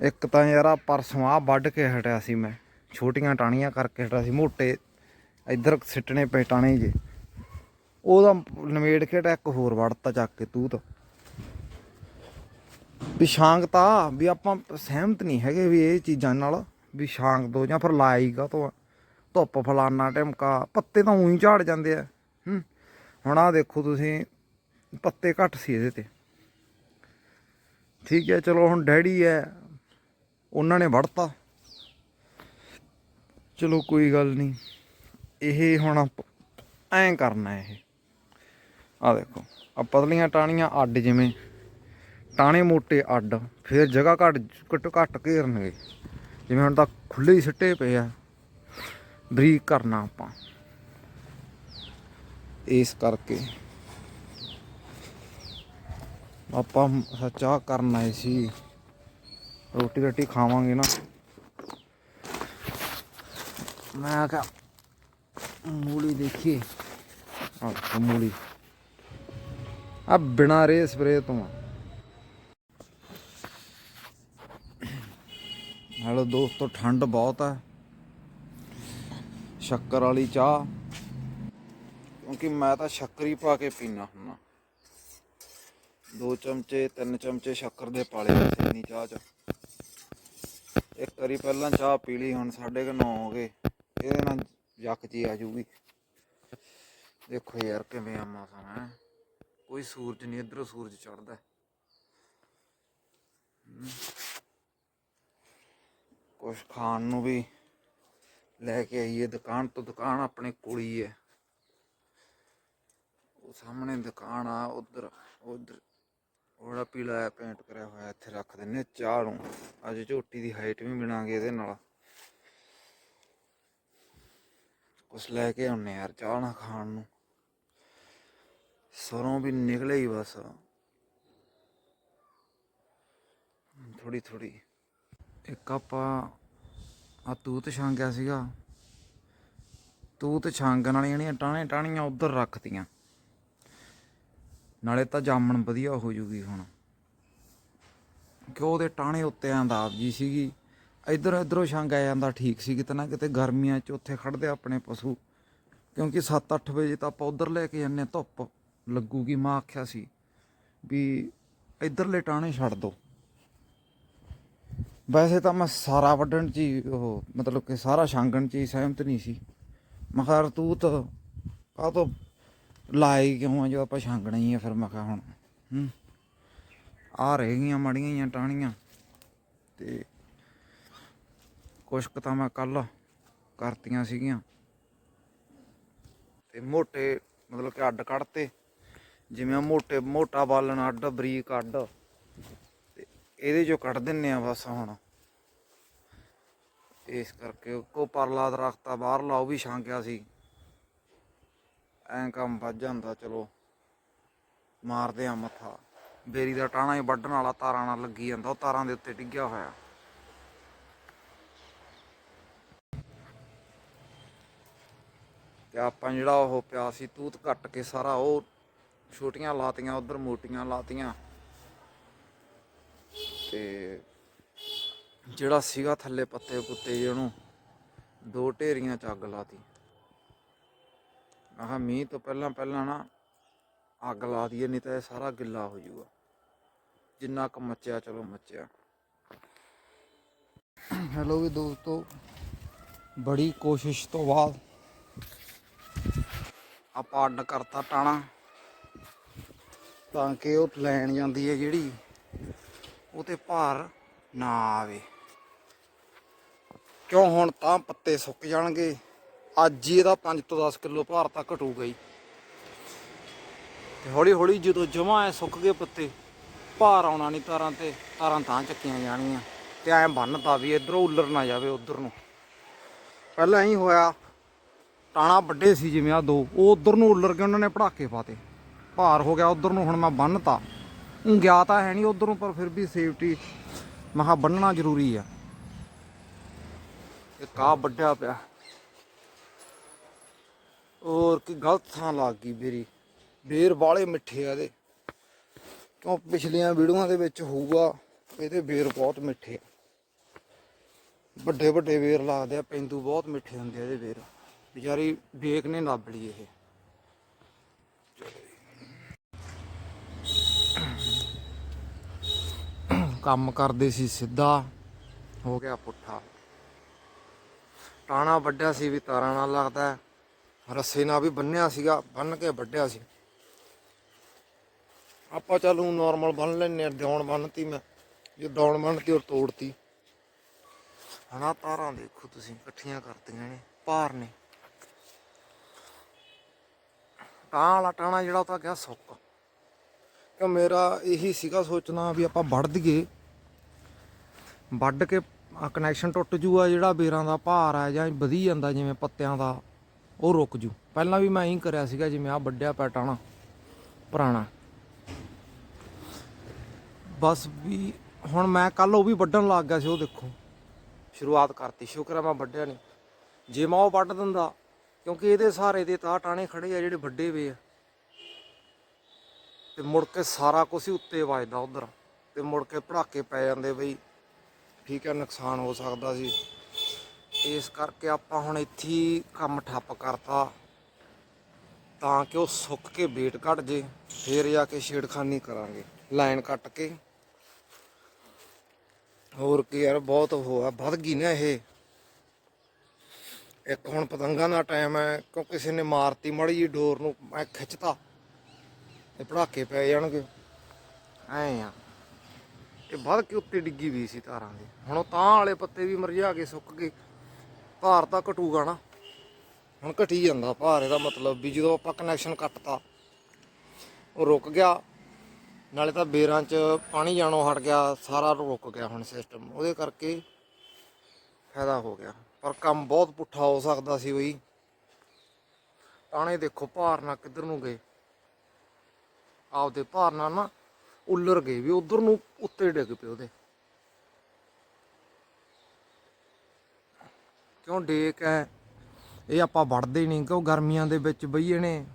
ਇੱਕ ਤਾਂ ਯਾਰ ਆ ਪਰਸੋਂ ਆ ਵੱਢ ਕੇ ਹਟਿਆ ਸੀ ਮੈਂ। ਛੋਟੀਆਂ ਟਾਣੀਆਂ ਕਰਕੇ ਹਟਿਆ ਸੀ, ਮੋਟੇ। ਇੱਧਰ ਸਿੱਟਣੇ ਪਏ ਟਾਣੇ ਜੇ। ਉਹਦਾ ਨਵੇੜ ਕੇ ਟੈਕ ਹੋਰ ਵੜਤਾ ਚੱਕ ਕੇ ਤੂੰ ਤਾਂ। ਵੀ ਸ਼ਾਂਗ ਤਾਂ ਵੀ ਆਪਾਂ ਸਹਿਮਤ ਨਹੀਂ ਹੈਗੇ ਵੀ ਇਹ ਚੀਜ਼ਾਂ ਨਾਲ, ਵੀ ਸ਼ਾਂਗ ਦੋ ਜਾਂ ਫਿਰ ਲਾਈਗਾ ਤੋਂ। ਧੁੱਪ ਫਲਾਨਾ ਟਮਕਾ, ਪੱਤੇ ਤਾਂ ਉਹੀ ਝਾੜ ਜਾਂਦੇ ਆ। ਹੁਣ ਆ ਦੇਖੋ ਤੁਸੀਂ, ਪੱਤੇ ਘੱਟ ਸੀ ਇਹਦੇ ਤੇ। ਠੀਕ ਹੈ, ਚਲੋ ਹੁਣ ਡੈਡੀ ਹੈ ਉਹਨਾਂ ਨੇ ਵੜਤਾ। ਚਲੋ ਕੋਈ ਗੱਲ ਨਹੀਂ। ਇਹ ਹੁਣ ਐਂ ਕਰਨਾ ਇਹ। ਆ ਦੇਖੋ ਆ ਪਤਲੀਆਂ ਟਾਣੀਆਂ ਅੱਡ ਜਿਵੇਂ। ਟਾਣੇ ਮੋਟੇ ਅੱਡ, ਫਿਰ ਜਗ੍ਹਾ ਘੱਟ ਘੱਟ ਘੱਟ ਘੇਰਨਗੇ। ਜਿਵੇਂ ਹੁਣ ਤਾਂ ਖੁੱਲੇ ਹੀ ਸਿੱਟੇ ਪਏ ਆ। ਬਰੀਕ ਕਰਨਾ ਆਪਾਂ। ਇਸ ਕਰਕੇ। ਆਪਾਂ ਸੱਚਾ ਕਰਨਾ ਸੀ। ਰੋਟੀ ਰੱਟੀ ਖਾਵਾਂਗੇ ਨਾ। ਮੈਂ ਕਿਹਾ ਮੂਲੀ ਦੇਖੀ ਆ ਮੂਲੀ। ਆ ਬਿਨਾ ਰੇ ਸਪਰੇ ਤੋਂ ਆ। ਹੈਲੋ ਦੋਸਤੋ ਠੰਡ ਬਹੁਤ ਹੈ ਸ਼ੱਕਰ ਵਾਲੀ ਚਾਹ। ਕਿਉਂਕਿ ਮੈਂ ਤਾਂ ਸ਼ੱਕਰ ਹੀ ਪਾ ਕੇ ਪੀਣਾ ਹੁੰਦਾ। ਦੋ ਚਮਚੇ ਤਿੰਨ ਚਮਚੇ ਸ਼ੱਕਰ ਦੇ ਪਾਲੇ ਇੰਨੀ ਚਾਹ ਚ। ਇੱਕ ਵਾਰੀ ਪਹਿਲਾਂ ਚਾਹ ਪੀ ਲਈ, ਹੁਣ ਸਾਢੇ ਕੁ ਨੌ ਹੋ ਗਏ। ਇਹਦੇ ਨਾਲ ਯੱਕ ਜੀ ਆ ਜੂਗੀ। ਦੇਖੋ ਯਾਰ ਕਿਵੇਂ ਆ ਮੌਸਮ, ਹੈ। ਕੋਈ ਸੂਰਜ ਨਹੀਂ, ਇਧਰੋਂ ਸੂਰਜ ਚੜਦਾ ਕੁਛ ਖਾਣ ਨੂੰ ਵੀ ਲੈ ਕੇ ਆਈਏ। ਦੁਕਾਨ ਤੋਂ ਦੁਕਾਨ ਆਪਣੇ ਕੋਲ ਹੀ ਹੈ। ਉਹ ਸਾਹਮਣੇ ਦੁਕਾਨ ਆ, ਉਧਰ ਉਧਰ। ਉਹਦਾ ਪੀਲਾ ਜਿਹਾ ਪੇਂਟ ਕਰਿਆ ਹੋਇਆ ਇੱਥੇ ਰੱਖ ਦਿੰਨੇ ਚਾਹ ਨੂੰ। ਅੱਜ ਝੋਟੀ ਦੀ ਹਾਈਟ ਵੀ ਬਣਾਗੇ ਇਹਦੇ ਨਾਲ। ਕੁਛ ਲੈ ਕੇ ਆਉਨੇ ਯਾਰ ਚਾਹ ਨਾ ਖਾਣ ਨੂੰ। ਸਰੋਂ ਵੀ ਨਿਕਲੇ ਹੀ ਬਸ। ਥੋੜੀ ਥੋੜੀ ਇੱਕ ਆਪਾਂ ਆ ਤੂਤ ਛਾਂਗਿਆ ਸੀਗਾ। ਤੂਤ ਛਾਂਗਣ ਵਾਲੀਆਂ ਜਿਹੜੀਆਂ ਟਾਣੇ ਟਾਣੀਆਂ ਉਧਰ ਰੱਖਤੀਆਂ। ਨਾਲੇ ਤਾਂ ਜਾਮਣ ਵਧੀਆ ਹੋ ਜੂਗੀ ਹੁਣ। ਕਿ ਉਹਦੇ ਟਾਣੇ ਉੱਤੇ ਆਂਦਾਬ ਜੀ ਸੀਗੀ। ਇੱਧਰ ਇੱਧਰੋਂ ਛੰਗ ਆ ਜਾਂਦਾ ਠੀਕ ਸੀ ਕਿਤੇ ਨਾ ਕਿਤੇ ਗਰਮੀਆਂ 'ਚ ਉੱਥੇ ਖੜਦੇ ਆਪਣੇ ਪਸ਼ੂ। ਕਿਉਂਕਿ 7-8 ਵਜੇ ਤਾਂ ਆਪਾਂ ਉਧਰ ਲੈ ਕੇ ਜਾਂਦੇ ਹਾਂ, ਧੁੱਪ ਲੱਗੂਗੀ ਮਾਂ ਆਖਿਆ ਸੀ ਵੀ ਇੱਧਰਲੇ ਟਾਣੇ ਛੱਡ ਦੋ। ਵੈਸੇ ਤਾਂ ਮੈਂ ਸਾਰਾ ਵੱਢਣ 'ਚ ਹੀ ਉਹ ਮਤਲਬ ਕਿ ਸਾਰਾ ਛਾਂਗਣ 'ਚ ਹੀ ਸਹਿਮਤ ਨਹੀਂ ਸੀ। ਮੈਂ ਤੂੰ ਤਾਂ ਕਾਹ ਤੋਂ ਲਾਈ ਕਿਉਂ ਆ ਜੋ ਆਪਾਂ ਛਾਂਗਣਾ ਹੀ ਆ ਫਿਰ ਮੈਂ ਕਿਹਾ ਹੁਣ, ਹੂੰ। ਆ ਰਹਿ ਗਈਆਂ ਮੜੀਆਂ ਹੀ ਟਾਣੀਆਂ ਤੇ ਕੁਛ ਕੁ ਤਾਂ ਮੈਂ ਕੱਲ ਕਰਤੀਆਂ ਸੀਗੀਆਂ। ਤੇ ਮੋਟੇ ਮਤਲਬ ਕਿ ਅੱਡ ਕੱਢਤੇ, ਜਿਵੇਂ ਆਹ ਮੋਟੇ ਮੋਟਾ ਬਾਲਣ ਅੱਡ ਬਰੀਕ ਅੱਡ। ਤੇ ਇਹਦੇ ਚੋਂ ਕੱਢ ਦਿੰਨੇ ਆ ਬਸ ਹੁਣ। ਇਸ ਕਰਕੇ ਕੋ ਪਰਲਾ ਦਰਖਤਾ ਬਾਹਰ ਲਾਓ ਵੀ ਛਾਂਕਿਆ ਸੀ। ਐਂ ਕੰਮ ਵੱਜ ਜਾਂਦਾ, ਚਲੋ। ਮਾਰਦੇ ਆ ਮੱਥਾ। ਬੇਰੀ ਦਾ ਟਾਣਾ ਹੀ ਵੱਢਣ ਵਾਲਾ ਤਾਰਾਂ ਨਾਲ ਲੱਗੀ ਜਾਂਦਾ, ਉਹ ਤਾਰਾਂ ਦੇ ਉੱਤੇ ਡਿੱਗਿਆ ਹੋਇਆ। ਤੇ ਆਪਾਂ ਜਿਹੜਾ ਉਹ ਪਿਆ ਸੀ ਤੂਤ ਕੱਟ ਕੇ ਸਾਰਾ, ਉਹ ਛੋਟੀਆਂ ਲਾਤੀਆਂ, ਉਧਰ ਮੋਟੀਆਂ ਲਾਤੀਆਂ। ਤੇ ਜਿਹੜਾ ਸੀਗਾ ਥੱਲੇ ਪੱਤੇ ਪੁੱਤੇ ਜਿਹਨੂੰ ਦੋ ਢੇਰੀਆਂ ਚ ਅੱਗ ਲਾਤੀ। ਮੈਂ ਕਿਹਾ ਮੀਂਹ ਤੋਂ ਪਹਿਲਾਂ ਪਹਿਲਾਂ ਨਾ ਅੱਗ ਲਾ ਦਈਏ, ਨਹੀਂ ਤਾਂ ਇਹ ਸਾਰਾ ਗਿੱਲਾ ਹੋ ਜਾਊਗਾ। ਜਿੰਨਾ ਕੁ ਮੱਚਿਆ, ਚਲੋ ਮੱਚਿਆ। ਹੈਲੋ ਵੀ ਦੋਸਤੋ, ਬੜੀ ਕੋਸ਼ਿਸ਼ ਤੋਂ ਬਾਅਦ ਆਪਾਂ ਅੱਡ ਕਰਤਾ ਟਾਣਾ, ਤਾਂ ਕਿ ਉਹ ਲੈਣ ਜਾਂਦੀ ਹੈ ਜਿਹੜੀ, ਉਹ ਤੇ ਭਾਰ ਨਾ ਆਵੇ। ਕਿਉਂ ਹੁਣ ਤਾਂ ਪੱਤੇ ਸੁੱਕ ਜਾਣਗੇ? ਅੱਜ ਹੀ ਇਹਦਾ 5 ਤੋਂ 10 ਕਿਲੋ ਭਾਰ ਤਾਂ ਘਟੂਗਾ ਹੀ ਤੇ ਹੌਲੀ ਹੌਲੀ ਜਦੋਂ ਜਮਾ ਐ ਸੁੱਕ ਗਏ ਪੱਤੇ, ਭਾਰ ਆਉਣਾ ਨਹੀਂ ਤਾਰਾਂ ਤੇ, ਤਾਰਾਂ ਤਾਂ ਚੱਕੀਆਂ ਜਾਣੀਆਂ। ਤੇ ਐ ਬੰਨਤਾ ਵੀ ਇਧਰੋਂ ਉੱਲਰ ਨਾ ਜਾਵੇ ਉਧਰ। ਨੂੰ ਪਹਿਲਾਂ ਹੀ ਹੋਇਆ, ਟਾਣਾ ਵੱਡੇ ਸੀ ਜਿਵੇਂ ਆ ਦੋ, ਉਹ ਉਧਰ ਨੂੰ ਉੱਲਰ ਕੇ ਉਹਨਾਂ ਨੇ ਪੜਾਕੇ ਪਾਤੇ। ਭਾਰ ਹੋ ਗਿਆ ਉਧਰ ਨੂੰ, ਹੁਣ ਮੈਂ ਬੰਨਤਾ। ਉਹ ਗਿਆ ਤਾਂ ਹੈ ਨਹੀਂ ਉਧਰ, ਪਰ ਫਿਰ ਵੀ ਸੇਫਟੀ ਮਹਾ ਬੰਨਣਾ ਜ਼ਰੂਰੀ ਆ। ਇਹ ਕਾ ਵੱਡਿਆ ਪਿਆ। ਹੋਰ ਕਿ ਗਲਤ ਥਾਂ ਲੱਗ ਗਈ ਮੇਰੀ। ਬੇਰ ਵਾਲੇ ਮਿੱਠੇ ਆ ਇਹਦੇ। ਕਿਉਂ ਪਿਛਲੀਆਂ ਵੀਡੀਓਆਂ ਦੇ ਵਿੱਚ ਹੋਊਗਾ, ਇਹਦੇ ਬੇਰ ਬਹੁਤ ਮਿੱਠੇ। ਆ ਵੱਡੇ ਵੱਡੇ ਵੇਰ ਲੱਗਦੇ ਆ ਪੈਂਦੂ ਬਹੁਤ ਮਿੱਠੇ ਹੁੰਦੇ ਆ ਇਹਦੇ ਵੇਰ ਵਿਚਾਰੀ ਵੇਖ ਨੇ ਲੱਭ ਲਈ ਇਹ। ਕੰਮ ਕਰਦੇ ਸੀ ਸਿੱਧਾ, ਹੋ ਗਿਆ ਪੁੱਠਾ। ਟਾਣਾ ਵੱਡਿਆ ਸੀ ਵੀ ਤਾਰਾਂ ਨਾਲ ਲੱਗਦਾ। ਰੱਸੇ ਨਾਲ ਵੀ ਬੰਨਿਆ ਸੀਗਾ, ਬੰਨ ਕੇ ਵੱਢਿਆ ਸੀ। ਆਪਾਂ ਚੱਲ ਨੂੰ ਨਾਰਮਲ ਬੰਨ ਲੈਨੇ ਆ ਡੌਣ ਬੰਨਤੀ ਮੈਂ, ਜੇ ਡੌਣ ਬੰਨਤੀ ਔਰ ਤੋੜਤੀ। ਹਨਾ, ਤਾਰਾਂ ਦੇਖੋ ਤੁਸੀਂ, ਇਕੱਠੀਆਂ ਕਰਤੀਆਂ ਨੇ, ਭਾਰ ਨੇ। ਤਾਂ ਵਾਲਾ ਟਾਣਾ ਜਿਹੜਾ ਉਹ ਤਾਂ ਗਿਆ ਸੁੱਕ। ਕਿ ਮੇਰਾ ਇਹੀ ਸੀਗਾ ਸੋਚਣਾ ਵੀ ਆਪਾਂ ਵੱਢ ਦਈਏ। ਵੱਢ ਕੇ ਕਨੈਕਸ਼ਨ ਟੁੱਟ ਜੂਗਾ ਜਿਹੜਾ ਬੇਰਾਂ ਦਾ ਭਾਰ ਆ ਜਾਂ ਵਧੀ ਜਾਂਦਾ, ਜਿਵੇਂ ਪੱਤਿਆਂ ਦਾ। ਉਹ ਰੁਕ ਜੂ। ਪਹਿਲਾਂ ਵੀ ਮੈਂ ਇਹੀ ਕਰਿਆ ਸੀਗਾ ਜਿਵੇਂ ਆ ਵੱਡਿਆ ਪਿਆ ਟਾਣਾ ਪੁਰਾਣਾ। ਬਸ ਵੀ ਹੁਣ ਮੈਂ ਕੱਲ ਉਹ ਵੀ ਵੱਢਣ ਲੱਗ ਗਿਆ ਸੀ, ਉਹ ਦੇਖੋ। ਸ਼ੁਰੂਆਤ ਕਰਤੀ। ਸ਼ੁਕਰ ਹੈ ਮੈਂ ਵੱਢਿਆ ਨਹੀਂ ਜੇ ਮੈਂ ਉਹ ਵੱਢ ਦਿੰਦਾ, ਕਿਉਂਕਿ ਇਹਦੇ ਸਹਾਰੇ ਦੇ ਤਾਂ ਟਾਣੇ ਖੜੇ ਆ ਜਿਹੜੇ ਵੱਡੇ ਵੇ ਆ। ਤੇ ਮੁੜ ਕੇ ਸਾਰਾ ਕੁਝ ਹੀ ਉੱਤੇ ਵੱਜਦਾ ਉਧਰ। ਤੇ ਮੁੜ ਕੇ ਪੜਾਕੇ ਪੈ ਜਾਂਦੇ ਬਈ, ਠੀਕ ਹੈ ਨੁਕਸਾਨ ਹੋ ਸਕਦਾ ਸੀ। ਇਸ ਕਰਕੇ ਆਪਾਂ ਹੁਣ ਇੱਥੇ ਕੰਮ ਠੱਪ ਕਰਤਾ। ਤਾਂ ਕਿ ਉਹ ਸੁੱਕ ਕੇ ਵੇਟ ਕੱਢ ਜੇ, ਫੇਰ ਜਾ ਕੇ ਛੇੜਖਾਨੀ ਕਰਾਂਗੇ ਲਾਈਨ ਕੱਟ ਕੇ। ਹੋਰ ਕੀ ਯਾਰ, ਬਹੁਤ ਉਹ ਆ, ਵੱਧ ਗਈ ਨਾ ਇਹ। ਇੱਕ ਹੁਣ ਪਤੰਗਾਂ ਦਾ ਟਾਈਮ ਹੈ, ਕਿਉਂ ਕਿਸੇ ਨੇ ਮਾਰਤੀ ਮੜੀ ਜੀ ਡੋਰ ਨੂੰ, ਮੈਂ ਖਿੱਚਤਾ ਤੇ ਪੜਾਕੇ ਪੈ ਜਾਣਗੇ। ਐ ਆ। ਇਹ ਵੱਧ ਕੇ ਉੱਤੇ ਡਿੱਗੀ ਵੀ ਸੀ ਤਾਰਾਂ ਦੇ। ਹੁਣ ਉਹ ਤਾਂ ਵਾਲੇ ਪੱਤੇ ਵੀ ਮਰਜਾ ਕੇ ਸੁੱਕ ਗਏ। ਭਾਰ ਤਾਂ ਘਟੂਗਾ ਨਾ। ਹੁਣ ਘਟੀ ਜਾਂਦਾ ਭਾਰ, ਇਹਦਾ ਮਤਲਬ ਵੀ ਜਦੋਂ ਆਪਾਂ ਕਨੈਕਸ਼ਨ ਕੱਟਤਾ, ਉਹ ਰੁਕ ਗਿਆ। ਨਾਲੇ ਤਾਂ ਬੇਰਾਂ 'ਚ ਪਾਣੀ ਜਾਣੋਂ ਹਟ ਗਿਆ, ਸਾਰਾ ਰੁਕ ਗਿਆ ਹੁਣ ਸਿਸਟਮ ਉਹਦੇ ਕਰਕੇ ਫਾਇਦਾ ਹੋ ਗਿਆ। ਪਰ ਕੰਮ ਬਹੁਤ ਪੁੱਠਾ ਹੋ ਸਕਦਾ ਸੀ ਬਈ। ਟਾਣੇ ਦੇਖੋ ਭਾਰ ਨਾਲ ਕਿੱਧਰ ਨੂੰ ਗਏ। ਆਪਦੇ ਭਾਰ ਨਾਲ ਨਾ ਉੱਲਰ ਗਏ ਵੀ ਉਧਰ ਨੂੰ ਉੱਤੇ ਡਿੱਗ ਪਏ ਉਹਦੇ। ਕਿਉਂ ਡੇਕ ਹੈ ਇਹ ਆਪਾਂ ਵੜਦੇ ਨਹੀਂ ਕਿਉਂ ਗਰਮੀਆਂ ਦੇ ਵਿੱਚ ਬਈਏ ਇਹਨੇ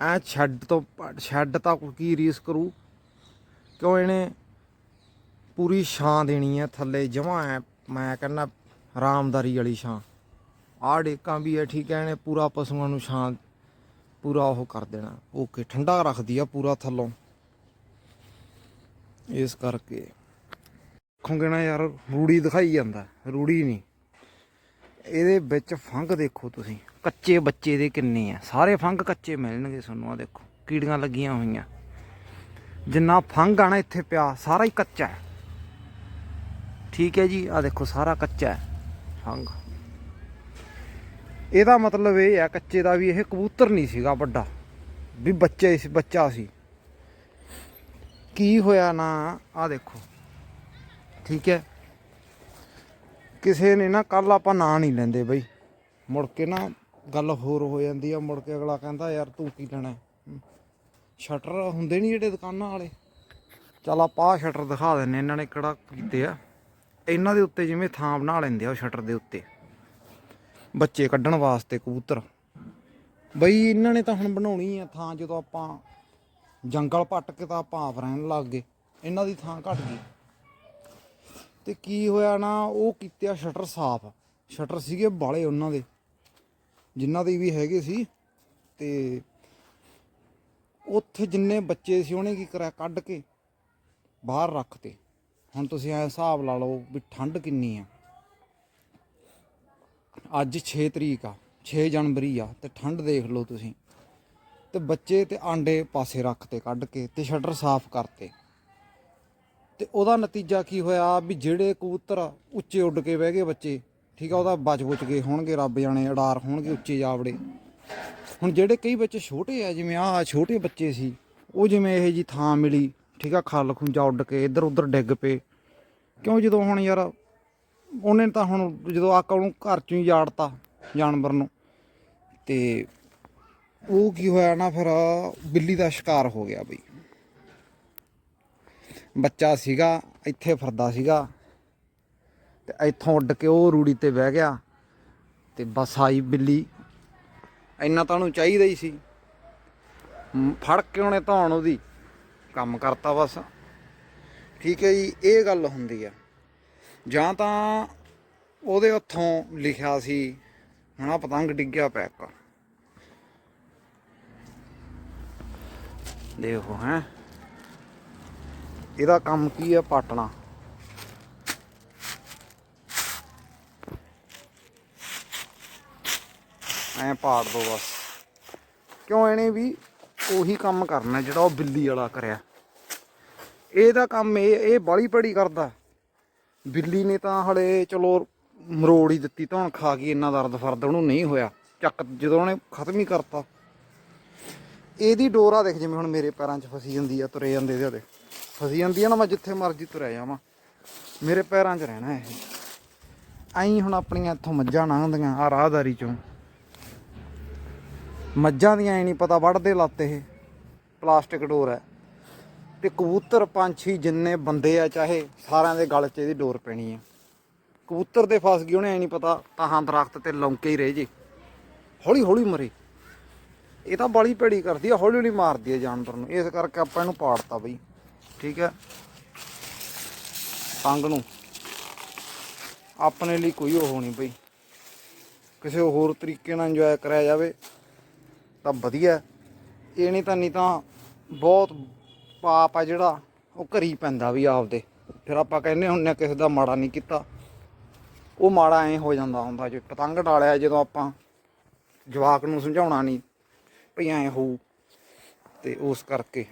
ਐ ਛੱਡ ਤੋਂ ਛੱਡ ਤੱਕ ਕੀ ਰੀਸ ਕਰੂ? ਕਿਉਂ ਇਹਨੇ ਪੂਰੀ ਛਾਂ ਦੇਣੀ ਹੈ ਥੱਲੇ ਜਮਾਂ ਐ? ਮੈਂ ਕਹਿੰਦਾ ਆਰਾਮਦਾਰੀ ਵਾਲੀ ਛਾਂ। ਆਹ ਡੇਕਾਂ ਵੀ ਹੈ ਠੀਕ ਹੈ ਇਹਨੇ ਪੂਰਾ ਪਸ਼ੂਆਂ ਨੂੰ ਛਾਂ, ਪੂਰਾ ਉਹ ਕਰ ਦੇਣਾ। ਓਕੇ, ਠੰਡਾ ਰੱਖਦੀ ਆ ਪੂਰਾ ਥੱਲੋਂ। ਇਸ ਕਰਕੇ। ਦੇਖੋਗੇ ਨਾ ਯਾਰ, ਰੂੜੀ ਦਿਖਾਈ ਜਾਂਦਾ, ਰੂੜੀ ਨਹੀਂ ਇਹਦੇ ਵਿੱਚ ਫੰਗ ਦੇਖੋ ਤੁਸੀਂ। ਕੱਚੇ ਬੱਚੇ ਦੇ ਕਿੰਨੇ ਆ। ਸਾਰੇ ਫੰਗ ਕੱਚੇ ਮਿਲਣਗੇ ਤੁਹਾਨੂੰ ਆ ਦੇਖੋ। ਕੀੜੀਆਂ ਲੱਗੀਆਂ ਹੋਈਆਂ। ਜਿੰਨਾ ਫੰਗ ਆ ਨਾ ਇੱਥੇ ਪਿਆ, ਸਾਰਾ ਹੀ ਕੱਚਾ ਹੈ। ਠੀਕ ਹੈ ਜੀ ਆ ਦੇਖੋ, ਸਾਰਾ ਕੱਚਾ ਹੈ ਫੰਗ। ਇਹਦਾ ਮਤਲਬ ਇਹ ਹੈ, ਕੱਚੇ ਦਾ ਵੀ ਇਹ ਕਬੂਤਰ ਨਹੀਂ ਸੀਗਾ ਵੱਡਾ। ਵੀ ਬੱਚੇ ਸੀ, ਬੱਚਾ ਸੀ। ਕੀ ਹੋਇਆ ਨਾ ਆ ਦੇਖੋ। ਠੀਕ ਹੈ ਕਿਸੇ ਨੇ ਨਾ ਕੱਲ ਆਪਾਂ ਨਾਂ ਨਹੀਂ ਲੈਂਦੇ ਬਈ। ਮੁੜ ਕੇ ਨਾ ਗੱਲ ਹੋਰ ਹੋ ਜਾਂਦੀ ਆ, ਮੁੜ ਕੇ ਅਗਲਾ ਕਹਿੰਦਾ, ਯਾਰ ਤੂੰ ਕੀ ਲੈਣਾ? ਸ਼ਟਰ ਹੁੰਦੇ ਨਹੀਂ ਜਿਹੜੇ ਦੁਕਾਨਾਂ ਵਾਲੇ। ਚਲ ਆਪਾਂ ਸ਼ਟਰ ਦਿਖਾ ਦਿੰਨੇ ਇਹਨਾਂ ਨੇ ਕਿਹੜਾ ਕੀਤੇ ਆ। ਇਹਨਾਂ ਦੇ ਉੱਤੇ ਜਿਵੇਂ ਥਾਂ ਬਣਾ ਲੈਂਦੇ ਆ ਉਹ ਸ਼ਟਰ ਦੇ ਉੱਤੇ। ਬੱਚੇ ਕੱਢਣ ਵਾਸਤੇ ਕਬੂਤਰ। ਬਈ ਇਹਨਾਂ ਨੇ ਤਾਂ ਹੁਣ ਬਣਾਉਣੀ ਆ ਥਾਂ ਜਦੋਂ ਆਪਾਂ ਜੰਗਲ ਪੱਟ ਕੇ ਤਾਂ ਆਪਾਂ ਆਪ ਰਹਿਣ ਲੱਗ ਗਏ। ਇਹਨਾਂ ਦੀ ਥਾਂ ਘਟ ਗਈ। ਤੇ ਕੀ ਹੋਇਆ ਨਾ, ਉਹ ਕੀਤੇ ਸ਼ਟਰ ਸਾਫ਼। ਸ਼ਟਰ ਸੀਗੇ ਬਾਲੇ ਉਹਨਾਂ ਦੇ, ਜਿਨ੍ਹਾਂ ਦੇ ਵੀ ਹੈਗੇ ਸੀ। ਤੇ ਉੱਥੇ ਜਿੰਨੇ ਬੱਚੇ ਸੀ, ਉਹਨੇ ਕੀ ਕਰਿਆ, ਕੱਢ ਕੇ ਬਾਹਰ ਰੱਖਤੇ। ਹੁਣ ਤੁਸੀਂ ਐ ਹਿਸਾਬ ਲਾ ਲਓ ਵੀ ਠੰਡ ਕਿੰਨੀ ਆ। ਅੱਜ 6 ਤਰੀਕ ਆ 6 ਜਨਵਰੀ ਆ, ਤੇ ਠੰਡ ਦੇਖ ਲਓ ਤੁਸੀਂ। ਤੇ ਬੱਚੇ ਤੇ ਆਂਡੇ ਪਾਸੇ ਰੱਖਤੇ, ਕੱਢ ਕੇ ਤੇ ਸ਼ਟਰ ਸਾਫ਼ ਕਰਤੇ। ਤੇ ਉਹਦਾ ਨਤੀਜਾ ਕੀ ਹੋਇਆ ਵੀ ਜਿਹੜੇ ਕਬੂਤਰ ਉੱਚੇ ਉੱਡ ਕੇ ਬਹਿ ਗਏ ਬੱਚੇ, ਠੀਕ ਆ, ਉਹਦਾ ਬਚ ਬੁਚ ਗਏ ਹੋਣਗੇ, ਰੱਬ ਜਾਣੇ ਅਡਾਰ ਹੋਣਗੇ ਉੱਚੇ ਜਾਵੜੇ। ਹੁਣ ਜਿਹੜੇ ਕਈ ਬੱਚੇ ਛੋਟੇ ਆ, ਜਿਵੇਂ ਆਹ ਛੋਟੇ ਬੱਚੇ ਸੀ, ਉਹ ਜਿਵੇਂ ਇਹ ਜੀ ਥਾਂ ਮਿਲੀ, ਠੀਕ ਆ, ਖੱਲ ਖੁੰਜਾ ਉੱਡ ਕੇ ਇੱਧਰ ਉੱਧਰ ਡਿੱਗ ਪਏ। ਕਿਉਂ ਜਦੋਂ ਹੁਣ ਯਾਰ, ਉਹਨੇ ਤਾਂ ਹੁਣ ਜਦੋਂ ਆਕਾ ਉਹਨੂੰ ਘਰ ਚੋਂ ਹੀ ਜਾੜਤਾ ਜਾਨਵਰ ਨੂੰ, ਤੇ ਉਹ ਕੀ ਹੋਇਆ ਨਾ ਫਿਰ, ਬਿੱਲੀ ਦਾ ਸ਼ਿਕਾਰ ਹੋ ਗਿਆ ਬਈ। ਬੱਚਾ ਸੀਗਾ, ਇੱਥੇ ਫਿਰਦਾ ਸੀਗਾ। ਤੇ ਇੱਥੋਂ ਉੱਡ ਕੇ ਉਹ ਰੂੜੀ ਤੇ ਬਹਿ ਗਿਆ ਤੇ ਬਸ ਆਈ ਬਿੱਲੀ। ਇੰਨਾ ਤਾਂ ਉਹਨੂੰ ਚਾਹੀਦਾ ਹੀ ਸੀ। ਫੜ ਕੇ ਉਹਨੇ ਧੌਣ ਉਹਦੀ, ਕੰਮ ਕਰਤਾ ਬਸ। ਠੀਕ ਹੈ ਜੀ, ਇਹ ਗੱਲ ਹੁੰਦੀ ਆ। ਜਾਂ ਤਾਂ ਉਹਦੇ ਹੱਥੋਂ ਲਿਖਿਆ ਸੀ, ਹੁਣ ਪਤੰਗ ਡਿੱਗਿਆ ਪਿਆ ਦੇਖੋ ਹੈ। ਇਹਦਾ ਕੰਮ ਕੀ ਹੈ ਪਾਟਣਾ? ਐ ਪਾੜ ਦੋ ਬਸ। ਕਿਉਂ ਇਹਨੇ ਵੀ ਉਹੀ ਕੰਮ ਕਰਨਾ ਜਿਹੜਾ ਉਹ ਬਿੱਲੀ ਵਾਲਾ ਕਰਿਆ? ਇਹਦਾ ਕੰਮ ਇਹ ਇਹ ਬਾਲੀ ਪੜੀ ਕਰਦਾ। ਬਿੱਲੀ ਨੇ ਤਾਂ ਹਲੇ ਚਲੋ ਮਰੋੜ ਹੀ ਦਿੱਤੀ ਤਾਂ ਹੁਣ ਖਾ ਕੇ ਇੰਨਾ ਦਰਦ ਫਰਦ ਉਹਨੂੰ ਨਹੀਂ ਹੋਇਆ। ਚੱਕ ਜਦੋਂ ਉਹਨੇ ਖਤਮ ਹੀ ਕਰਤਾ। ਇਹਦੀ ਡੋਰਾ ਦੇਖ ਜਿਵੇਂ ਹੁਣ ਮੇਰੇ ਪੈਰਾਂ 'ਚ ਫਸੀ ਜਾਂਦੀ ਆ, ਤੁਰੇ ਜਾਂਦੇ ਇਹਦੇ ਉਹਦੇ ਫਸੀ ਜਾਂਦੀ ਆ ਨਾ ਮੈਂ ਜਿੱਥੇ ਮਰਜ਼ੀ ਤੁਰਿਆ ਜਾਵਾਂ। ਮੇਰੇ ਪੈਰਾਂ 'ਚ ਰਹਿਣਾ ਇਹ। ਐਂ ਹੁਣ ਆਪਣੀਆਂ ਇੱਥੋਂ ਮੱਝਾਂ ਲੰਘਦੀਆਂ ਆ ਰਾਹਦਾਰੀ 'ਚੋਂ। ਮੱਝਾਂ ਦੀਆਂ ਐ ਨਹੀਂ ਪਤਾ ਵੱਢਦੇ ਲੱਤ ਇਹ। ਪਲਾਸਟਿਕ ਡੋਰ ਹੈ। ਤੇ ਕਬੂਤਰ ਪੰਛੀ ਜਿੰਨੇ ਬੰਦੇ ਆ ਚਾਹੇ ਸਾਰਿਆਂ ਦੇ ਗਲ 'ਚ ਇਹਦੀ ਡੋਰ ਪੈਣੀ ਆ। ਕਬੂਤਰ ਤੇ ਫਸ ਗਈ ਉਹਨੇ ਐ ਨਹੀਂ ਪਤਾ ਤਾਹਾਂ ਦਰਖਤ ਤੇ ਲੌਂਕੇ ਹੀ ਰਹਿ ਜੇ। ਹੌਲੀ ਹੌਲੀ ਮਰੇ। ਇਹ ਤਾਂ ਬਾਲੀ ਭੈੜੀ ਕਰਦੀ ਆ ਹੌਲੀ ਹੌਲੀ ਮਾਰਦੀ ਆ ਜਾਨਵਰ ਨੂੰ। ਇਸ ਕਰਕੇ ਆਪਾਂ ਇਹਨੂੰ ਪਾੜਤਾ ਬਈ। ਠੀਕ ਹੈ? ਤੰਗ ਨੂੰ। ਆਪਣੇ ਲਈ ਕੋਈ ਉਹ ਨਹੀਂ ਬਈ। ਕਿਸੇ ਹੋਰ ਤਰੀਕੇ ਨਾਲ ਇੰਜੋਏ ਕਰਿਆ ਜਾਵੇ, ਤਾਂ ਵਧੀਆ। ਇਹ ਨਹੀਂ ਤਾਂ ਨਹੀਂ ਤਾਂ ਬਹੁਤ ਪਾਪ ਆ ਜਿਹੜਾ ਉਹ ਘਰੀ ਪੈਂਦਾ ਵੀ ਆਪਦੇ। ਫਿਰ ਆਪਾਂ ਕਹਿੰਦੇ ਹੁੰਨੇ ਆ ਕਿਸੇ ਦਾ ਮਾੜਾ ਨਹੀਂ ਕੀਤਾ। ਉਹ ਮਾੜਾ ਐ ਹੋ ਜਾਂਦਾ ਹੁੰਦਾ ਜੇ ਪਤੰਗ ਡਾਲਿਆ ਜਦੋਂ ਆਪਾਂ ਜਵਾਕ ਨੂੰ ਸਮਝਾਉਣਾ ਨਹੀਂ ਭਈ ਐ ਹੋਊ ਤੇ ਉਸ ਕਰਕੇ।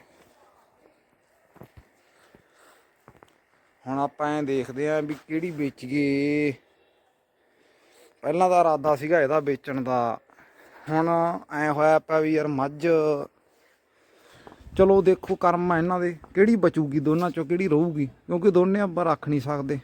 ਹੁਣ ਆਪਾਂ ਐ ਦੇਖਦੇ ਆਂ ਵੀ ਕਿਹੜੀ ਵੇਚੀਏ ਪਹਿਲਾਂ ਦਾ ਇਰਾਦਾ ਸੀਗਾ ਇਹਦਾ ਵੇਚਣ ਦਾ। ਹੁਣ ਐ ਹੋਇਆ ਪਿਆ ਵੀ ਯਾਰ ਮੱਝ, ਚਲੋ ਦੇਖੋ ਕਰਮ ਆ ਇਹਨਾਂ ਦੇ। ਕਿਹੜੀ ਬਚੂਗੀ ਦੋਨਾਂ ਚੋਂ, ਕਿਹੜੀ ਰਹੂਗੀ? ਕਿਉਂਕਿ ਦੋਨੇ ਆਪਾਂ ਰੱਖ ਨਹੀਂ ਸਕਦੇ।